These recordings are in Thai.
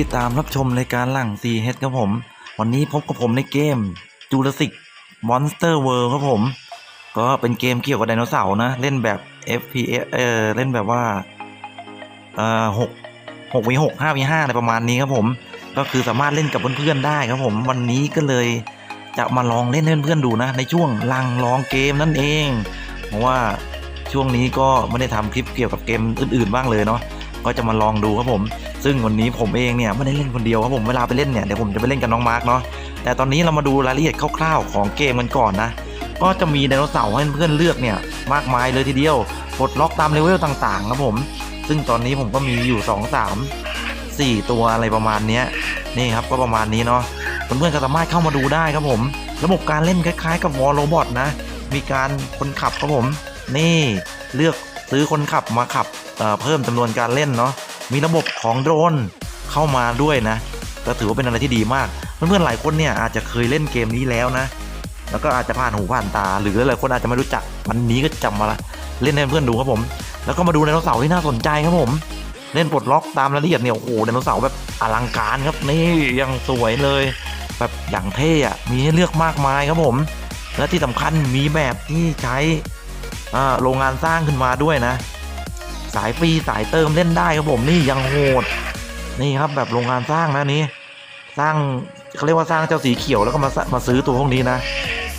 ที่ตามรับชมรายการหลัง CH ครับผม วันนี้พบกับผมในเกม Jurassic Monster World ครับผม ก็เป็นเกมเกี่ยวกับไดโนเสาร์นะ เล่นแบบ FPS เออเล่นแบบว่าเอ่อหกหกวีหกห้าวีห้าอะไรประมาณนี้ครับผม ก็คือสามารถเล่นกับเพื่อนๆได้ครับผม วันนี้ก็เลยจะมาลองเล่นให้เพื่อนๆดูนะ ในช่วงลังลองเกมนั่นเอง เพราะว่าช่วงนี้ก็ไม่ได้ทำคลิปเกี่ยวกับเกมอื่นๆบ้างเลยเนาะก็จะมาลองดูครับผม ซึ่งวันนี้ผมเองเนี่ยไม่ได้เล่นคนเดียวครับผมเวลาไปเล่นเนี่ยเดี๋ยวผมจะไปเล่นกับน้องมาร์กเนาะแต่ตอนนี้เรามาดูรายละเอียดคร่าวๆของเกมกันก่อนนะก็จะมีไดโนเสาร์ให้เพื่อนเลือกเนี่ยมากมายเลยทีเดียวปลดล็อกตามเลเวลต่างๆครับผม ซึ่งตอนนี้ผมก็มีอยู่ 2 3 4 ตัวอะไรประมาณนี้นี่ครับก็ประมาณนี้เนาะเพื่อนๆก็สามารถเข้ามาดูได้ครับผม ระบบการเล่นคล้ายๆ กับวอลโรบอทนะ มีการคนขับครับผม นี่เลือกซื้อคนขับมาขับเเพิ่มจำนวนการเล่นเนาะ มีระบบของโดรนเข้ามาด้วยนะก็ถือว่าเป็นอะไรที่ดีมาก เพื่อนๆหลายคนเนี่ยอาจจะเคยเล่นเกมนี้แล้วนะ แล้วก็อาจจะผ่านหูผ่านตา หรือหลายคนอาจจะไม่รู้จักวันนี้ก็จำมาละเล่นให้เพื่อนดูครับผม แล้วก็มาดูไดโนเสาร์ที่น่าสนใจครับผม เล่นปลดล็อกตามรายละเอียดเนี่ยโอ้โหไดโนเสาร์แบบอลังการครับนี่ยังสวยเลย แบบอย่างเท่อะมีให้เลือกมากมายครับผม และที่สำคัญมีแบบที่ใช้โรงงานสร้างขึ้นมาด้วยนะ สายฟรีสายเติมเล่นได้ครับผมนี่ยังโหดนี่ครับแบบโรงงานสร้างนะนี้ สร้างเขาเรียกว่าสร้างเจ้าสีเขียวแล้วก็มามาซื้อตัวพวกนี้นะ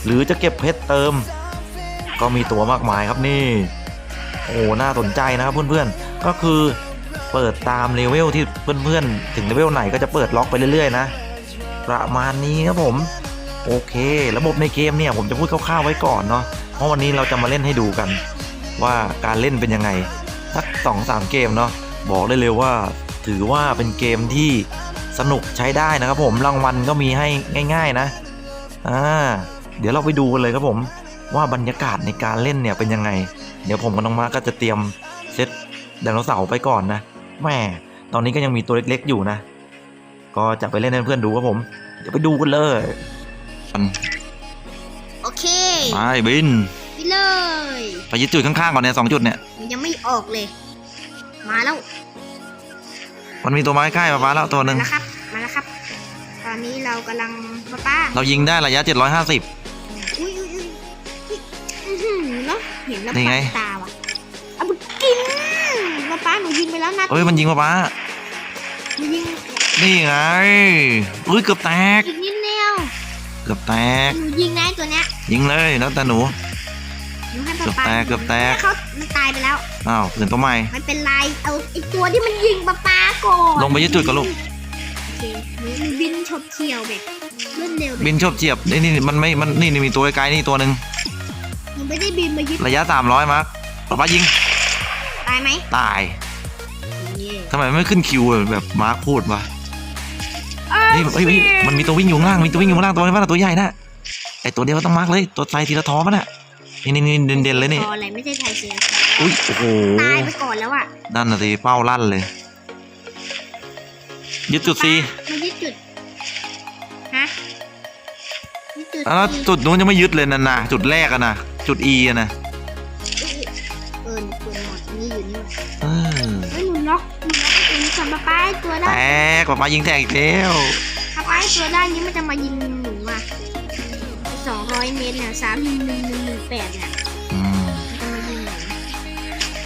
หรือจะเก็บเพชรเติม ก็มีตัวมากมายครับนี่ โอ้น่าสนใจนะครับเพื่อนๆก็คือเปิดตามเลเวลที่เพื่อนๆ ถึงเลเวลไหนก็จะเปิดล็อกไปเรื่อยๆนะ ประมาณนี้ครับผม โอเค ระบบในเกมเนี่ยผมจะพูดคร่าวๆไว้ก่อนเนาะเพราะวันนี้เราจะมาเล่นให้ดูกัน ว่าการเล่นเป็นยังไง สักสองสามเกมเนาะบอกได้เลยว่าถือว่าเป็นเกมที่สนุกใช้ได้นะครับผมรางวัลก็มีให้ง่าย ๆนะอ่าเดี๋ยวเราไปดูกันเลยครับผมว่าบรรยากาศในการเล่นเนี่ยเป็นยังไง เดี๋ยวผมกับน้องมาร์คก็จะเตรียมเซตไดโนเสาร์ไปก่อนนะแหม่ตอนนี้ก็ยังมีตัวเล็กๆอยู่นะ ก็จะไปเล่นให้เพื่อนดูครับผม เดี๋ยวไปดูกันเลยโอเคไปบินไปเลยไปยึดจุดข้างๆก่อนเนี่ยสองจุดเนี่ยมัน ยังไม่ออกเลย มาแล้วมันมีตัวไม้ใกล้มาฟ้าแล้วตัวหนึ่งมาแล้วครับมาแล้วครับ ตอนนี้เรากำลังป้าป้าเรายิงได้ระยะ 750 อุ้ยอุ้ยอุ้ยอุ้ยอื้อหือเนาะเห็นแล้วนี่ไงปักตาว่ะเอาไปกินป้าป้าหนูยิงไปแล้วนัดเอ้ยมันยิงมาฟ้าหนูยิงนี่ไงอุ้ยเกือบแตกอีกนิดเดียวเกือบแตกหนูยิงนะไอ้ตัวเนี้ยยิงเลยแล้วแต่หนูหนูให้ป้าป้า เกือบแตกเกือบแตกให้เขามันตายไปแล้ว อ้าวเปลี่ยนตัวใหม่มันเป็นไร เอาไอ้ตัวที่มันยิงป้าป้าก่อนลงไปยึดจุดก่อนลูกโอเคหนูหนูบินฉบเฉี่ยวแบบรวดเร็วแบบบินชอบเจียบนี่นี่มันไม่ มันนี่นี่มีตัวไกลๆนี่ตัวหนึ่งหนูไม่ได้บินมายึดระยะ300มาร์คป๊าป๊ายิง ตายไหมตายนี่ทำไมไม่ขึ้นคิวแบบมาร์คพูดวะนี่เฮ้ยเฮ้ยมันมีตัววิ่งอยู่ข้างล่าง มีตัววิ่งอยู่ข้างล่างตัวนี้ว่าตัวใหญ่นะไอตัวเดียวก็ต้องมาร์คเลย ตัวไฟทีละทอมันอะ นี่นี่นี่เด่นๆเลยนี่พออะไรไม่ใช่ไทยเซียอุ้ยโอ้โหตายไปก่อนแล้วอะนั่นน่ะสิเป้าลั่นเลย ยึดจุดซีมายึดจุดฮะยึดจุดแล้วจุดนู้นยังไม่ยึดเลยนะนะจุดแรกอะนะจุด E อะนะเออหนูเปิดหมดนี่อยู่นี่หว่าเออเฮ้ยหนูล็อกหนูล็อกไอ้ตัวนี้ก่อนป้าป้าไอ้ตัวแตได้กป๊าป๊ายิงแตกอีกแล้วป้าป้าไอ้ตัวได้นี้มันจะมายิงหนูอะสองร้อยเมตรเนี่ยสามหนึ่งหนึ่งหนึ่งหนึ่ง แปดเนี่ยอืมมันจะมายิงหนู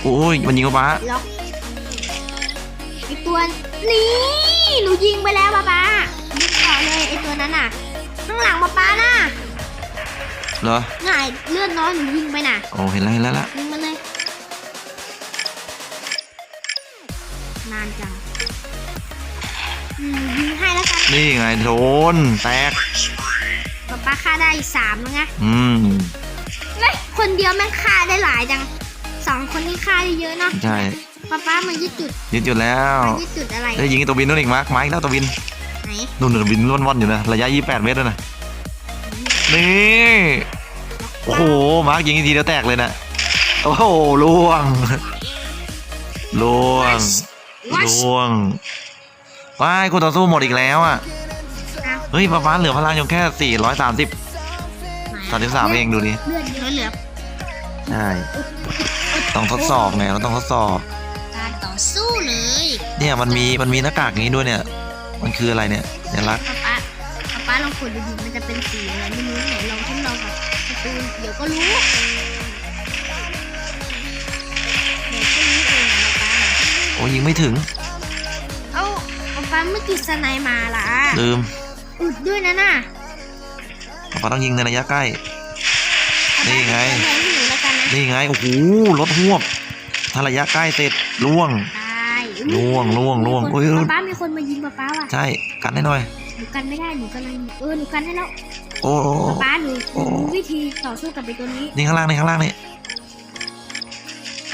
โอ้ยมันยิงป๊าป๊าล็อกไอตัวนี่หนูยิงไปแล้วป้าป้ายิงต่อเลยไอตัวนั้นน่ะ ข้างหลังป้าป้าน่ะเหรอง่ายเลือดน้อยหนูยิงไปน่ะโอ้เห็นแล้วเห็นแล้วละยิงมาเลย นานจังอืมยิงให้แล้วกันนี่ไงโดนแตกป้าป้าฆ่าได้สามแล้วไง อืมเฮ้ย คนเดียวแม่งฆ่าได้หลายจังสองคนนี้ฆ่าได้เยอะเนาะใช่ป้าป้ามันยึดจุดยึดอยู่แล้วมันยึดจุดอะไรได้ยิงไอ้ตัวบินนู่นอีกมาร์คไม้แล้วตัวบินไหนนู่นนู่นบินว่อนๆอยู่นะระยะ 28 เมตรแล้วนะนี่โอ้โหมาร์คยิงอีกทีเดียวแตกเลยนะโอ้โหล่วงล่วงวัชล่วงว้ายคุณต่อสู้หมดอีกแล้วอะอ้าวเฮ้ยป้าฟ้าเหลือพลังอยู่แค่ 430 33เองดูดิเลือดเยอะเหลือใช่ต้องทดสอบไงเราต้องทดสอบ การต่อสู้เลยเนี่ยมันมีมันมีหน้ากากอย่างนี้ด้วยเนี่ย มันคืออะไรเนี่ยสัญลักษณ์ป๊าป๊าป๊าป๊าลองกดดูดิมันจะเป็นสีอะไรไม่รู้ไหนลองทดลองกับการ์ตูนเดี๋ยวก็รู้เดี๋ยวก็รู้เองป๊าป๊าโอ้ยิงไม่ถึง เอ้าป๊าป๊าไม่จุดสไนมาล่ะลืมอึดด้วยนะน่ะ ป๊าป๊าต้องยิงในระยะใกล้ นี่ไงป๊าป๊าจะแทนให้หนูแล้วกันนะนี่ไง โอ้โห รถหวบถ้าระยะใกล้เสร็จล่วงตายล่วงล่วงล่วงมีคนโอ้ยป๊าป๊ามีคนมายิงป๊าป๊าว่ะ ใช่ กันให้หน่อย หนูกันไม่ได้ หนูกำลังเออ หนูกันให้แล้ว โอ้โอ้โอ้ป๊าป๊าหนูโอ้หนูรู้วิธีต่อสู้กับไอ้ตัวนี้ นี่ข้างล่างนี่ข้างล่างนี่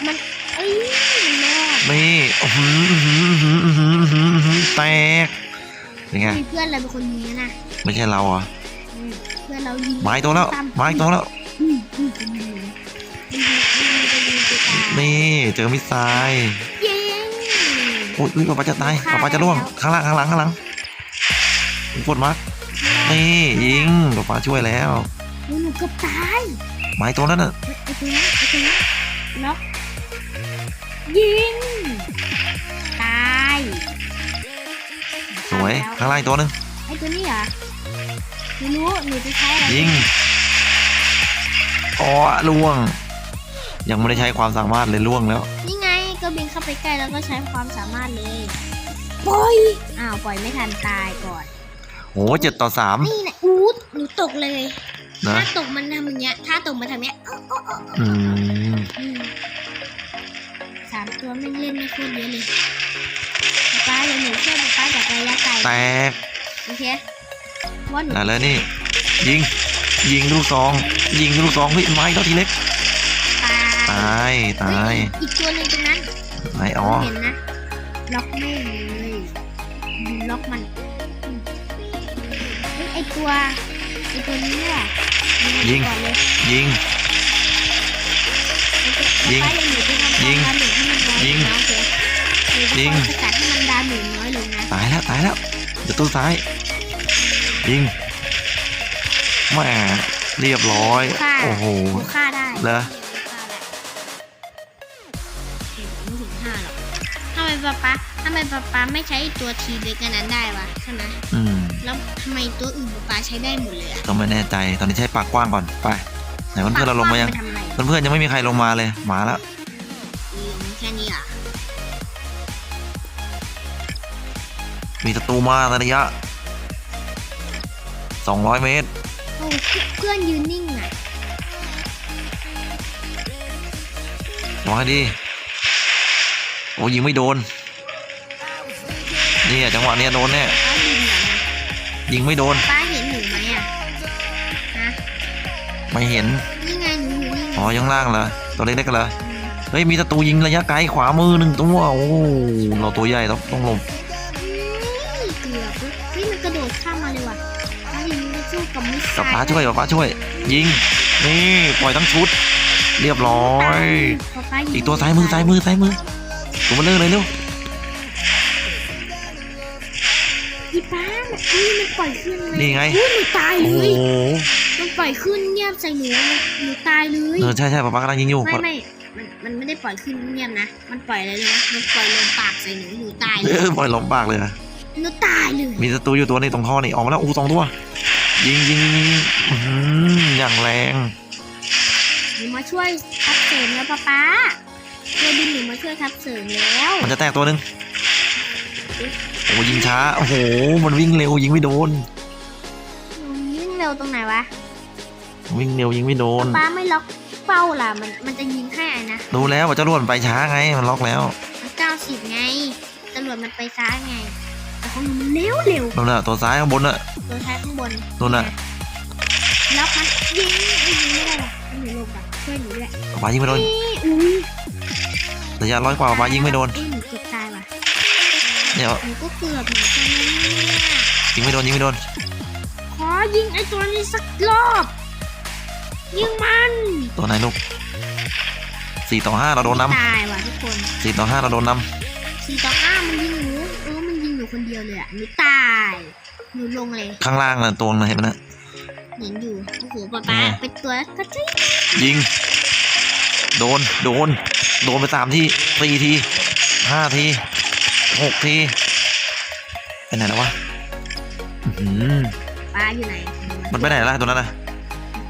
มันเอ้ยมันรอดนี่อื้อหืออื้อหืออื้อหืออื้อหืออื้อหือแตกเป็นไงมีเพื่อนเราเป็นคนยิงนะน่ะไม่ใช่เราเหรออืม เพื่อนเรายิงไม้ตัวแล้วตามไม้ตัวแล้ว อืมอืมเป็นยิงยิงยิงยิงยิงยิงตายนี่เจอมิสไซล์ยิงโอ้ยอุ๊ยป๊าป๊าจะตายฆ่าป๊าป๊าจะล่วงแล้วข้างล่างข้างหลังข้างหลังกดมาร์คนี่ยิงป๊าป๊าช่วยแล้ว โอ้ยหนูเกือบตายไม้ตัวนั้นน่ะเฮ้ยไอ้ตัวนั้นไอ้ตัวนั้นล็อกยิง ตายสวย ข้างล่างอีกตัวหนึงไอ้ตัวนี้เหรอ หนูรู้หนูจะใช้อะไรยิงอ๋อล่วง ยังไม่ได้ใช้ความสามารถเลยล่วงแล้ว นี่ไงก็บินเข้าไปใกล้แล้วก็ใช้ความสามารถเลยปล่อยอ้าวปล่อยไม่ทันตายก่อนโหเจ็ดต่อสามนี่นะอู้หนูตกเลย นะถ้าตกมันทำอย่างเงี้ย ถ้าตกมันทำอย่างเงี้ยอ๊อกอ๊อกอ๊อกอืมอืมสามตัวไม่เล่นไม่โคตรเยอะเลยป้าเดี๋ยวหนูช่วยป้าจากระยะไกลแตกโอเค ว่าหนูได้เลยนี่ ยิง ยิงลูกซอง ยิงลูกซองเฮ้ยไม้เท่าทีเล็ก ตาย ตายตายเฮ้อีกตัวหนึ่งตรงนั้นไหนอ๋อ เห็นนะ ล็อกไม่เลยยิงล็อกมันอืมเฮ้ยไอตัวไอตัวนี้แหละยิงมันก่อนเลยยิง ยิงป้ายังหนูไปทำยิงดาเมจให้มันน้อยยิงลนะโอเคหนูจะยิงคอยสกัดให้มันดาเมจน้อยลงนะตายแล้วตายแล้วเดี๋ยวตัวซ้ายยิง แหม่เรียบร้อยฆ่าโอ้โหหนูฆ่าได้เหรอไม่ถึงห้าหรอกทำไมป๊าป๊าทำไมป๊าป๊าไม่ใช้ตัวทีเล็กอันนั้นได้วะใช่ไหมอืม แล้วทำไมตัวอื่นป๊าป๊าใช้ได้หมดเลยอะก็ไม่แน่ใจ ตอนนี้ใช้ปากกว้างก่อน ไป ไหนเพื่อนๆเราลงมายัง ปกกว้ไปทำอะไรเพื่อนๆยังไม่มีใครลงมาเลยมาแล้วอืมแค่นี้อะมีศัตรูมาในระยะ 200 เมตรโอ้เพื่อนยืนนิ่งอะมองให้ดี โอ้ยิงไม่โดน เนี่ยจังหวะเนี้ยโดนแน่ป้ายิงเหรอยิงไม่โดน ป้าเห็นหนูไหมอะฮะไม่เห็น นี่ไงหนูอยู่นี่อ๋อยังล่างเหรอ ตัวเล็กๆเหรอ เฮ้ย มีศัตรูยิงระยะไกลขวามือหนึ่งตัว โอ้เราตัวใหญ่ต้องต้องหลบนี่เกือบเลยเฮ้ยมันกระโดดข้ามมาเลยว่ะป้า ยิงมันสู้กับมิสไซกับล์ป้าช่วยกับป้าช่วย ยิง นี่ปล่อยทั้งชุด เรียบร้อยพอป้ายิงอีกตัวซ้ายมือซ้ายมือซ้ายมือตัวมันเลอะเลยเร็วอีป้ามันอุ้ยมันปล่อยขึ้นเลยนี่ไง อุ้ยหนูตายเลโอ้โหยมันปล่อยขึ้นเงียบใส่หนูหนูตายเลยเออใช่ใช่ป้าป้ากำลังยิงอยู่ไม่ไม่มันมันไม่ได้ปล่อยขึ้นเงียบนะมันปล่อยอะไรเลยนะมันปล่อยลมปากใส่หนูหนูตายเลเอยอปล่อยหลงปากเลยอะ หนูตายเลยมีศัตรูอยู่ตัวนี้ตรงท่อนี่ออกมาแล้วอู้สองตัว ยิงยิงยิงยิงอื้อหืออย่างแรง หนูมาช่วยทับเสริมแล้วป้าป๊าเรือบินหนูมาช่วยทับเสริมแล้วมันจะแตกตัวหนึ่งโอ้ยิงช้า โอ้โห มันวิ่งเร็วยิงไม่โดน หนูยิ่งเร็วตรงไหนวะวิ่งเร็วยิงไม่โดนป้าไม่ล็อกเป้าล่ะมันมันจะยิงให้อะนะดูแล้วว่าเจะรวดไปช้าไง มันล็อกแล้วมันเก้าสิบไงตำรวจมันไปซ้ายไง แต่ของหนูมันเร็วเร็วนู่นน่ะตัวซ้ายข้างบนน่ะตัวท้ายข้างบนนู่นน่ะล็อกมันยิงไม่ยิงไม่ได้หรอกให้หนูลงก่อนช่วยหนูด้วยป้ายิงไม่โดนนี่อุ้ยระยะร้อยกว่าป้ายิงไม่โดนเอ้ยหนูเกือบตายว่ะเนี่ยหนูก็เกือบเหมือนกันนะเนี่ยยิงไม่โดนยิงไม่โดนขอยิงไอ้ตัวนี้สักรอบยิงมันตัวไหนลูกสี่ต่อห้าเราโดนนตายว่ะทุกคนำสี่ต่อห้าเราโดนนสี่ต่อห้ามันยิงหนู คนเดียวเลยอะหนูตายหนูลงเลยำข้างล่างน่ะตัวนึงเห็นไหมนะเห็นอยู่โอ้โหป๊าป๊าอืมเป็นตัวกระจิ๊บยิง โดน โดน โดนไปสามทีสี่ทีห้าทีหกทีไปไหนแล้ววะอื้อหือปลาอยู่ไหนมันไปไหนละตัวนั้นนะ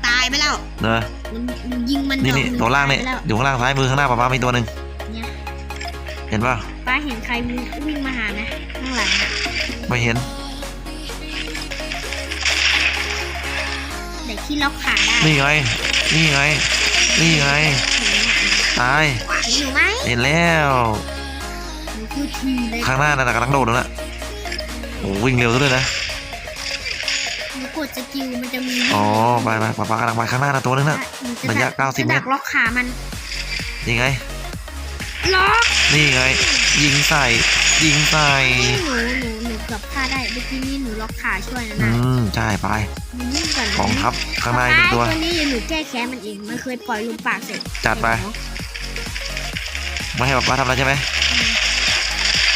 ตายไปแล้วเนอะมันมันยิงมันนี่นี่ดอกหงตัวล่างนี่ตไปแล้วอยู่ข้างล่างซ้ายมือข้างหน้าป้าป้ามีตัวหนึ่งเนี่ย เห็นป่ะ ป้าเห็นใครวิ่งวิ่งมาหานะข้างหลังอะไม่เห็นเด็กที่ล็อกขาได้นี่ไง นี่ไง นี่ไงเห็นไหมอะตาย เห็นหนูไหมเห็นแล้วหนูคือทีเลยข้างหน้านั่นนะกำลังโดดแล้วนะโอ้วิ่งเร็วซะด้วยนะหนูกดสกิลมันจะมีอ๋อไปไปป้าป้ากำลังไปข้างหน้านะตัวนึงนะหนูจระยะดั90จะดักล็อกขามันนี่ไง ล็อกนี่ไง ยิงใส่ ยิงใส่นี่หนูหนูหนูเกือบฆ่าได้เมื่อกี้นี่หนูล็อกขาช่วยนะอืนะมใช่ไปหนูยิ่งก่อนนะกองทัพข้างในหนึ่งตัวตัวนี้เดี๋ยวหนูแก้แค้นมันเองมันเคยปล่อยลมปากเสร็จจัดไป ไม่ให้ป้าป้าทำอะไรใช่ไหม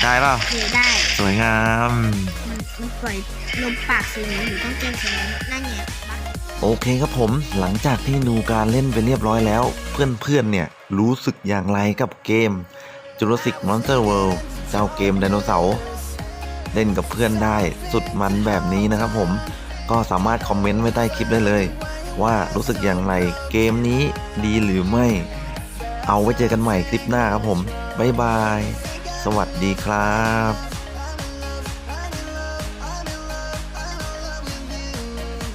ได้เปล่าเดี๋ยวได้ สวยงาม มันมันปล่อยลมปากใส่หนูหนูต้องแก้แค้นนั่นไงบัก โอเคครับผมหลังจากที่ดูการเล่นไปเรียบร้อยแล้ว เพื่อนๆเนี่ยรู้สึกอย่างไรกับเกม Jurassic Monster World เจ้าเกมไดโนเสาร์เล่นกับเพื่อนได้สุดมันแบบนี้นะครับผมก็สามารถคอมเมนต์ไว้ใต้คลิปได้เลย ว่ารู้สึกอย่างไรเกมนี้ดีหรือไม่ เอาไว้เจอกันใหม่คลิปหน้าครับผมบ๊ายบาย สวัสดีครับ